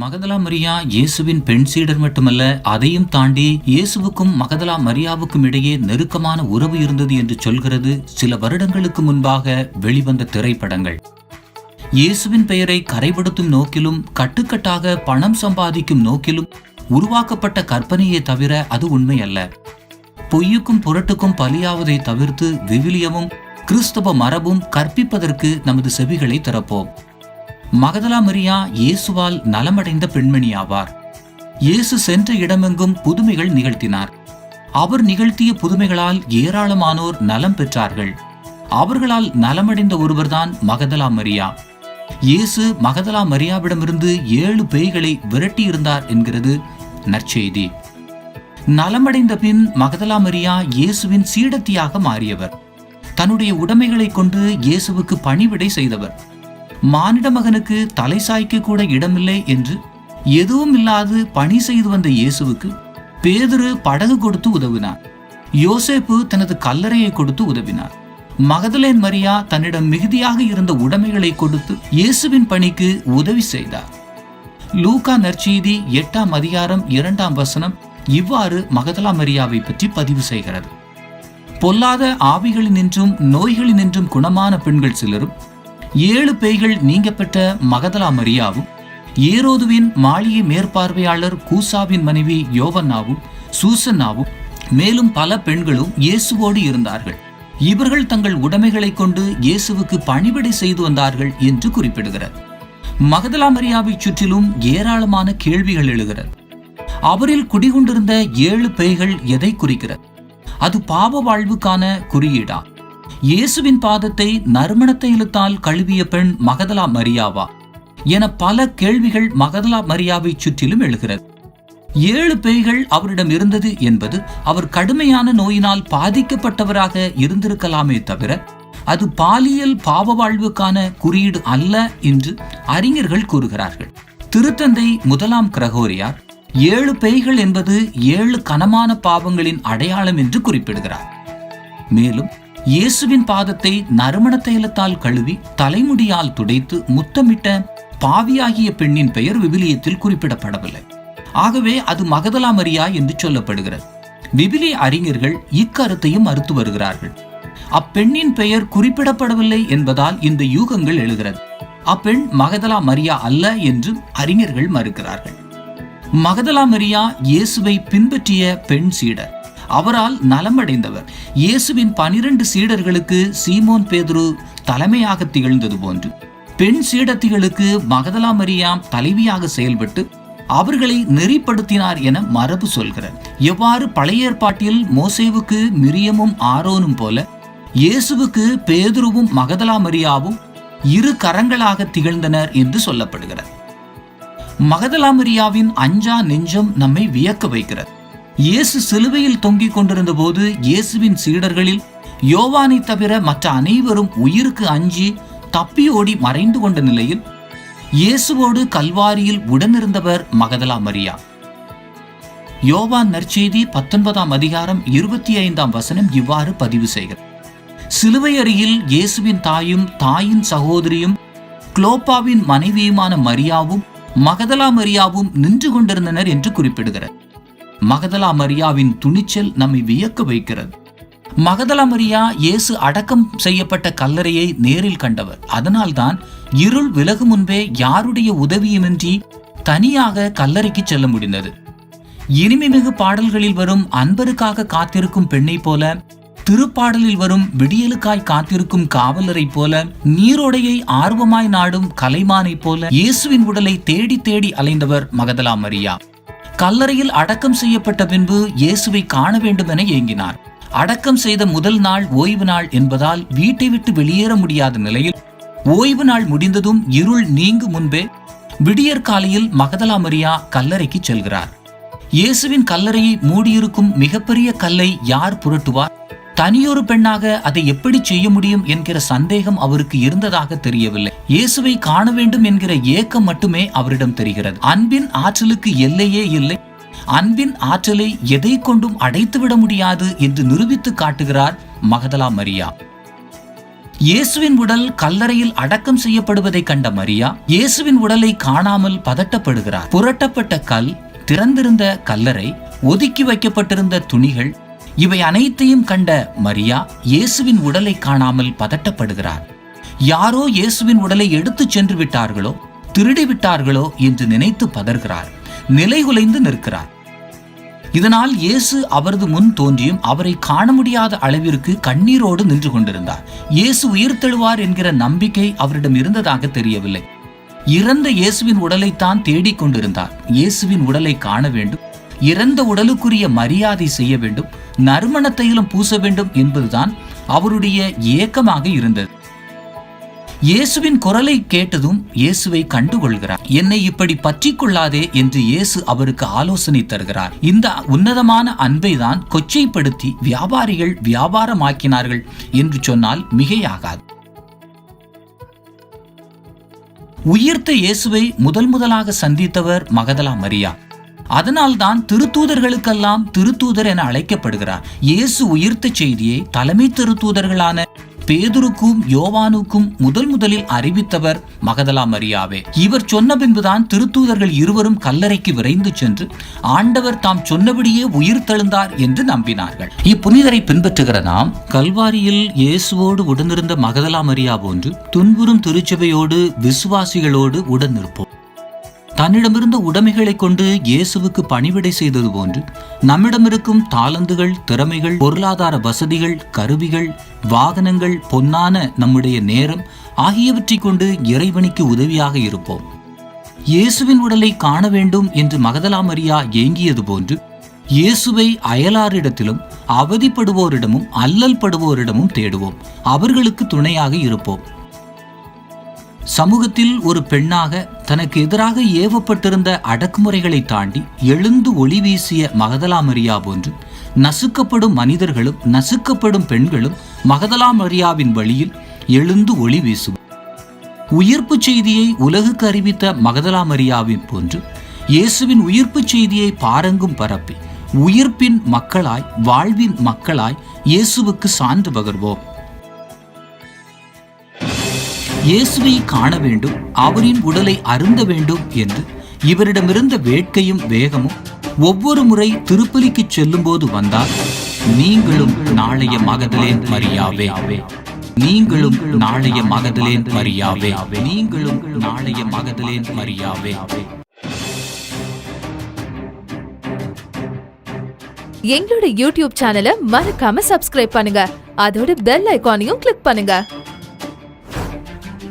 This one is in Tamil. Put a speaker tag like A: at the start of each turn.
A: மகதலா மரியா இயேசுவின் பெண் சீடர் மட்டுமல்ல அதையும் தாண்டி இயேசுவுக்கும் மகதலா மரியாவுக்கும் இடையே நெருக்கமான உறவு இருந்தது என்று சொல்கிறது சில வருடங்களுக்கு முன்பாக வெளிவந்த திரைப்படங்கள். இயேசுவின் பெயரை கரைப்படுத்தும் நோக்கிலும் கட்டுக்கட்டாக பணம் சம்பாதிக்கும் நோக்கிலும் உருவாக்கப்பட்ட கற்பனையே தவிர அது உண்மை அல்ல பொய்யுக்கும் புரட்டுக்கும் பலியாவதை தவிர்த்து விவிலியமும் கிறிஸ்தவ மரபும் கற்பிப்பதற்கு நமது செவிகளை திறப்போம். மகதலா மரியா இயேசுவால் நலமடைந்த பெண்மணி ஆவார் இயேசு சென்ற இடமெங்கும் புதுமைகள் நிகழ்த்தினார். அவர் நிகழ்த்திய புதுமைகளால் ஏராளமானோர் நலம் பெற்றார்கள். அவர்களால் நலமடைந்த ஒருவர்தான் மகதலா மரியா. இயேசு மகதலா மரியாவிடமிருந்து ஏழு பேய்களை விரட்டியிருந்தார் என்கிறது நற்செய்தி. நலமடைந்த பின் மகதலா மரியா இயேசுவின் சீடத்தியாக மாறியவர். தன்னுடைய உடைமைகளை கொண்டு இயேசுவுக்கு பணிவிடை செய்தவர். மானிட மகனுக்கு தலை சாய்க்க கூட இடமில்லை என்று எதுவும் இல்லாது பணி செய்து வந்த இயேசுவுக்கு பேதுரு படகு கொடுத்து உதவினார். யோசேப்பு தனது கல்லறையை கொடுத்து உதவினார். மகதலேன் மரியா தன்னிடம் மிகுதியாக இருந்த உடைமைகளை கொடுத்து இயேசுவின் பணிக்கு உதவி செய்தார். லூகா நற்செய்தி எட்டாம் அதிகாரம் இரண்டாம் வசனம் இவ்வாறு மகதலா மரியாவை பற்றி பதிவு செய்கிறது. பொல்லாத ஆவிகளினின்றும் நோய்களினின்றும் குணமான பெண்கள் சிலரும் ஏழு பேய்கள் நீங்க பெற்ற மகதலா மரியாவும் ஏரோதுவின் மாளிகை மேற்பார்வையாளர் கூசாவின் மனைவி யோவன்னாவும் சூசன்னாவும் மேலும் பல பெண்களும் இயேசுவோடு இருந்தார்கள். இவர்கள் தங்கள் உடைமைகளை கொண்டு இயேசுவுக்கு பணிவிடை செய்து வந்தார்கள் என்று குறிப்பிடுகிறார். மகதலா மரியாவை சுற்றிலும் ஏராளமான கேள்விகள் எழுகிறது. அவரில் குடிகொண்டிருந்த ஏழு பேய்கள் எதை குறிக்கிறது? அது பாவ வாழ்வுக்கான குறியீடா? இயேசுவின் பாதத்தை நறுமணத்தை இழுத்தால் கழுவிய பெண் மகதலா மரியாவா என பல கேள்விகள் மகதலா மரியாவை சுற்றிலும் எழுகிறது. ஏழு பேய்கள் அவரிடம் இருந்தது என்பது அவர் கடுமையான நோயினால் பாதிக்கப்பட்டவராக இருந்திருக்கலாமே தவிர அது பாலியல் பாவ வாழ்வுக்கான குறியீடு அல்ல என்று அறிஞர்கள் கூறுகிறார்கள். திருத்தந்தை முதலாம் கிரகோரியார் ஏழு பேய்கள் என்பது ஏழு கனமான பாவங்களின் அடையாளம் என்று குறிப்பிடுகிறார். மேலும் இயேசுவின் பாதத்தை நறுமண தைலத்தால் கழுவி தலைமுடியால் துடைத்து முத்தமிட்ட பாவியாகிய பெண்ணின் பெயர் விவிலியத்தில் குறிப்பிடப்படவில்லை. ஆகவே அது மகதலா மரியா என்று சொல்லப்படுகிறது. விபிலிய அறிஞர்கள் இக்கருத்தையும் மறுத்து வருகிறார்கள். அப்பெண்ணின் பெயர் குறிப்பிடப்படவில்லை என்பதால் இந்த யூகங்கள் எழுகிறது. அப்பெண் மகதலா மரியா அல்ல என்று அறிஞர்கள் மறுக்கிறார்கள். மகதலா மரியா இயேசுவை பின்பற்றிய பெண் சீடர். அவரால் நலமடைந்தவர். இயேசுவின் பனிரெண்டு சீடர்களுக்கு சீமோன் பேதுரு தலைமையாக திகழ்ந்தது போன்று. பெண் சீடத்திகளுக்கு மகதலா மரியாம் தலைவியாக செயல்பட்டு அவர்களை நெறிப்படுத்தினார் என மரபு சொல்கிறார். எவ்வாறு பழைய ஏற்பாட்டில் மோசேவுக்கு மிரியமும் ஆரோனும் போல இயேசுவுக்கு பேதுருவும் மகதலா மரியாவும் இரு கரங்களாக திகழ்ந்தனர் என்று சொல்லப்படுகிறார். மகதலா மரியாவின் அஞ்சா நெஞ்சம் நம்மை வியக்க வைக்கிறது. இயேசு சிலுவையில் தொங்கிக் கொண்டிருந்த போது இயேசுவின் சீடர்களில் யோவானை தவிர மற்ற அனைவரும் உயிருக்கு அஞ்சி தப்பி ஓடி மறைந்து கொண்ட நிலையில் இயேசுவோடு கல்வாரியில் உடனிருந்தவர் மகதலா மரியா. யோவான் நற்செய்தி பத்தொன்பதாம் அதிகாரம் இருபத்தி ஐந்தாம் வசனம் இவ்வாறு பதிவு செய்கிறது சிலுவை அருகில் இயேசுவின் தாயும் தாயின் சகோதரியும் குளோப்பாவின் மனைவியுமான மரியாவும் மகதலா மரியாவும் நின்று கொண்டிருந்தனர் என்று குறிப்பிடுகிறார் மகதலா மரியாவின் துணிச்சல் நம்மை வியக்க வைக்கிறது. மகதலா மரியா இயேசு அடக்கம் செய்யப்பட்ட கல்லறையை நேரில் கண்டவர். அதனால்தான் இருள் விலகு முன்பே யாருடைய உதவியுமின்றி தனியாக கல்லறைக்கு செல்ல முடிந்தது. இனிமைமிகு பாடல்களில் வரும் அன்பருக்காக காத்திருக்கும் பெண்ணை போல திருப்பாடலில் வரும் விடியலுக்காய் காத்திருக்கும் காவலரை போல நீரோடையை ஆர்வமாய் நாடும் கலைமானை போல இயேசுவின் உடலை தேடி தேடி அலைந்தவர் மகதலா மரியா. கல்லறையில் அடக்கம் செய்யப்பட்ட பின்பு இயேசுவை காண வேண்டும் என ஏங்கினார். அடக்கம் செய்த முதல் நாள் ஓய்வு நாள் என்பதால் வீட்டை விட்டு வெளியேற முடியாத நிலையில் ஓய்வு நாள் முடிந்ததும் இருள் நீங்கும் முன்பே விடியற் காலையில் மகதலா மரியா கல்லறைக்கு செல்கிறார். இயேசுவின் கல்லறையை மூடியிருக்கும் மிகப்பெரிய கல்லை யார் புரட்டுவார்? தனியொரு பெண்ணாக அதை எப்படி செய்ய முடியும் என்கிற சந்தேகம் அவருக்கு இருந்ததாக தெரியவில்லை. இயேசுவை காண வேண்டும் என்கிற ஏக்கம் மட்டுமே அவரிடம் தெரிகிறது. அன்பின் ஆற்றலுக்கு எல்லையே இல்லை. அன்பின் ஆற்றலை எதை கொண்டும் அடைத்துவிட முடியாது என்று நிரூபித்து காட்டுகிறார் மகதலா மரியா. இயேசுவின் உடல் கல்லறையில் அடக்கம் செய்யப்படுவதை கண்ட மரியா இயேசுவின் உடலை காணாமல் பதட்டப்படுகிறார். புரட்டப்பட்ட கல் திறந்திருந்த கல்லறை ஒதுக்கி வைக்கப்பட்டிருந்த துணிகள் இவை அனைத்தையும் கண்ட மரியா இயேசுவின் உடலை காணாமல் பதட்டப்படுகிறார். யாரோ இயேசுவின் உடலை எடுத்துச் சென்று விட்டார்களோ திருடி விட்டார்களோ என்று நினைத்து பதர்கிறார் நிலைகுலைந்து நிற்கிறார். இதனால் இயேசு அவரது முன் தோன்றியும் அவரை காண முடியாத அளவிற்கு கண்ணீரோடு நின்று கொண்டிருந்தார். இயேசு உயிர்த்தெழுவார் என்கிற நம்பிக்கை அவரிடம் இருந்ததாக தெரியவில்லை. இறந்த இயேசுவின் உடலைத்தான் தேடிக் கொண்டிருந்தார். இயேசுவின் உடலை காண வேண்டும். இறந்த உடலுக்குரிய மரியாதை செய்ய வேண்டும். நறுமண தைலம் பூச வேண்டும் என்பதுதான் அவருடைய ஏக்கமாக இருந்தது. இயேசுவின் குரலை கேட்டதும் இயேசுவை கண்டுகொள்கிறார். என்னை இப்படி பற்றி கொள்ளாதே என்று இயேசு அவருக்கு ஆலோசனை தருகிறார். இந்த உன்னதமான அன்பை தான் கொச்சைப்படுத்தி வியாபாரிகள் வியாபாரமாக்கினார்கள் என்று சொன்னால் மிகையாகாது. உயிர்த்த இயேசுவை முதல் முதலாக சந்தித்தவர் மகதலா மரியா. அதனால்தான் திருத்தூதர்களுக்கெல்லாம் திருத்தூதர் என அழைக்கப்படுகிறார். இயேசு உயிர்த்த செய்தியை தலைமை திருத்தூதர்களான பேதுருக்கும் யோவானுக்கும் முதல் முதலில் அறிவித்தவர் மகதலா மரியாவே. இவர் சொன்ன பின்புதான் திருத்தூதர்கள் இருவரும் கல்லறைக்கு விரைந்து சென்று ஆண்டவர் தாம் சொன்னபடியே உயிர் தெழுந்தார் என்று நம்பினார்கள். இப்புனிதரை பின்பற்றுகிற நாம் கல்வாரியில் இயேசுவோடு உடனிருந்த மகதலா மரியா போன்று துன்புறும் திருச்சபையோடு விசுவாசிகளோடு உடன் நிற்போம் தன்னிடமிருந்த உடைமைகளை கொண்டு இயேசுவுக்கு பணிவிடை செய்தது போன்று நம்மிடமிருக்கும் தாளந்துகள் திறமைகள் பொருளாதார வசதிகள் கருவிகள் வாகனங்கள் பொன்னான நம்முடைய நேரம் ஆகியவற்றை கொண்டு இறைவனுக்கு உதவியாக இருப்போம். இயேசுவின் உடலை காண வேண்டும் என்று மகதலா மரியா ஏங்கியது போன்று இயேசுவை அயலாரிடத்திலும் அவதிப்படுவோரிடமும் அல்லல் படுவோரிடமும் தேடுவோம். அவர்களுக்கு துணையாக இருப்போம். சமூகத்தில் ஒரு பெண்ணாக தனக்கு எதிராக ஏவப்பட்டிருந்த அடக்குமுறைகளை தாண்டி எழுந்து ஒளி வீசிய மகதலா மரியா போன்று நசுக்கப்படும் மனிதர்களும் நசுக்கப்படும் பெண்களும் மகதலா மரியாவின் வழியில் எழுந்து ஒளி வீசுவர். உயிர்ப்பு செய்தியை உலகுக்கு அறிவித்த மகதலா மரியாவின் போன்று இயேசுவின் உயிர்ப்பு செய்தியை பாரங்கும் பரப்பி உயிர்ப்பின் மக்களாய் வாழ்வின் மக்களாய் இயேசுவுக்கு சான்று பகர்வோம். இயேசுவை காண வேண்டும் அவரின் உடலை அருந்த வேண்டும் என்று இவரிடமிருந்த வேட்கையும் வேகமும் ஒவ்வொரு முறை திருப்பலிக்கு செல்லும் போது வந்தால் நீங்களும் நாளைய மகதலேன் மரியாவே. நீங்களும் நாளைய மகதலேன் மரியாவே. நீங்களும் நாளைய மகதலேன் மரியாவே.
B: எங்களோட யூடியூப் சேனலை மறக்காம சப்ஸ்கிரைப் பண்ணுங்க. அதோட பெல் ஐக்கானையும் கிளிக் பண்ணுங்க.